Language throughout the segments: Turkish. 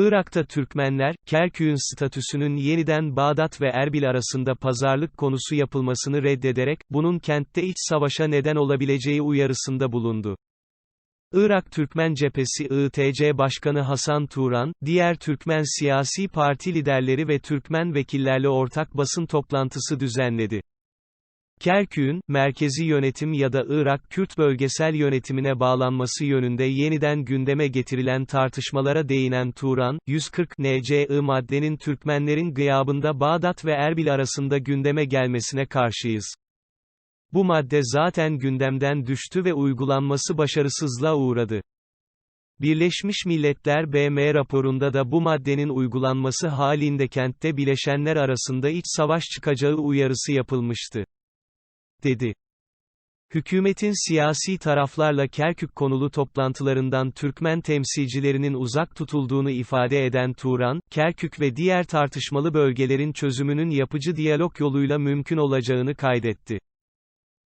Irak'ta Türkmenler, Kerkük'ün statüsünün yeniden Bağdat ve Erbil arasında pazarlık konusu yapılmasını reddederek, bunun kentte iç savaşa neden olabileceği uyarısında bulundu. Irak Türkmen Cephesi ITC Başkanı Hasan Turan, diğer Türkmen siyasi parti liderleri ve Türkmen vekillerle ortak basın toplantısı düzenledi. Kerkük'ün, merkezi yönetim ya da Irak Kürt bölgesel yönetimine bağlanması yönünde yeniden gündeme getirilen tartışmalara değinen Turan, 140 NCI maddenin Türkmenlerin gıyabında Bağdat ve Erbil arasında gündeme gelmesine karşıyız. Bu madde zaten gündemden düştü ve uygulanması başarısızlığa uğradı. Birleşmiş Milletler BM raporunda da bu maddenin uygulanması halinde kentte bileşenler arasında iç savaş çıkacağı uyarısı yapılmıştı dedi. Hükümetin siyasi taraflarla Kerkük konulu toplantılarından Türkmen temsilcilerinin uzak tutulduğunu ifade eden Turan, Kerkük ve diğer tartışmalı bölgelerin çözümünün yapıcı diyalog yoluyla mümkün olacağını kaydetti.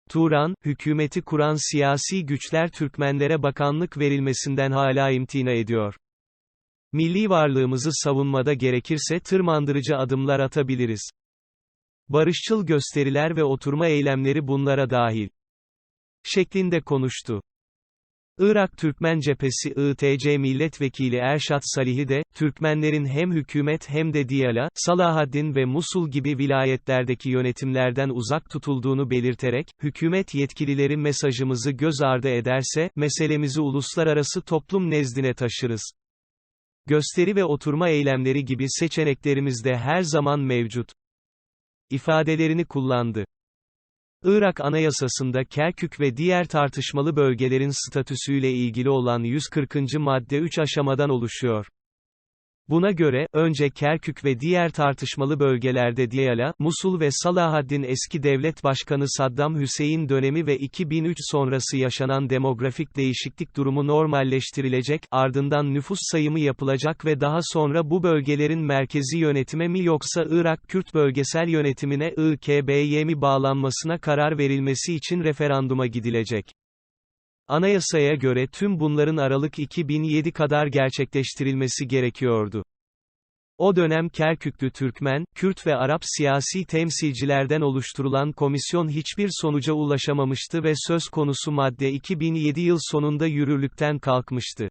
Turan, hükümeti kuran siyasi güçler Türkmenlere bakanlık verilmesinden hala imtina ediyor. Milli varlığımızı savunmada gerekirse tırmandırıcı adımlar atabiliriz. Barışçıl gösteriler ve oturma eylemleri bunlara dahil. Şeklinde konuştu. Irak Türkmen Cephesi ITC Milletvekili Erşat Salih'i de, Türkmenlerin hem hükümet hem de Diyala, Salahaddin ve Musul gibi vilayetlerdeki yönetimlerden uzak tutulduğunu belirterek, hükümet yetkilileri mesajımızı göz ardı ederse, meselemizi uluslararası toplum nezdine taşırız. Gösteri ve oturma eylemleri gibi seçeneklerimiz de her zaman mevcut ifadelerini kullandı. Irak Anayasası'nda Kerkük ve diğer tartışmalı bölgelerin statüsüyle ilgili olan 140. madde 3 aşamadan oluşuyor. Buna göre, önce Kerkük ve diğer tartışmalı bölgelerde Diyala, Musul ve Salahaddin eski devlet başkanı Saddam Hüseyin dönemi ve 2003 sonrası yaşanan demografik değişiklik durumu normalleştirilecek, ardından nüfus sayımı yapılacak ve daha sonra bu bölgelerin merkezi yönetime mi yoksa Irak Kürt bölgesel yönetimine IKB'ye mi bağlanmasına karar verilmesi için referanduma gidilecek. Anayasaya göre tüm bunların Aralık 2007 kadar gerçekleştirilmesi gerekiyordu. O dönem Kerküklü Türkmen, Kürt ve Arap siyasi temsilcilerden oluşturulan komisyon hiçbir sonuca ulaşamamıştı ve söz konusu madde 2007 yıl sonunda yürürlükten kalkmıştı.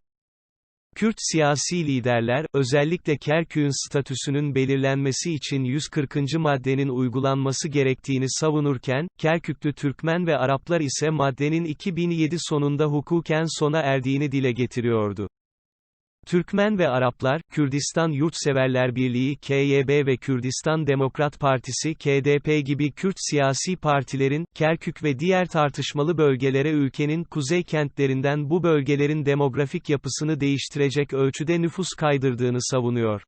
Kürt siyasi liderler, özellikle Kerkük'ün statüsünün belirlenmesi için 140. maddenin uygulanması gerektiğini savunurken, Kerküklü Türkmen ve Araplar ise maddenin 2007 sonunda hukuken sona erdiğini dile getiriyordu. Türkmen ve Araplar, Kürdistan Yurtseverler Birliği KYB ve Kürdistan Demokrat Partisi KDP gibi Kürt siyasi partilerin, Kerkük ve diğer tartışmalı bölgelere ülkenin kuzey kentlerinden bu bölgelerin demografik yapısını değiştirecek ölçüde nüfus kaydırdığını savunuyor.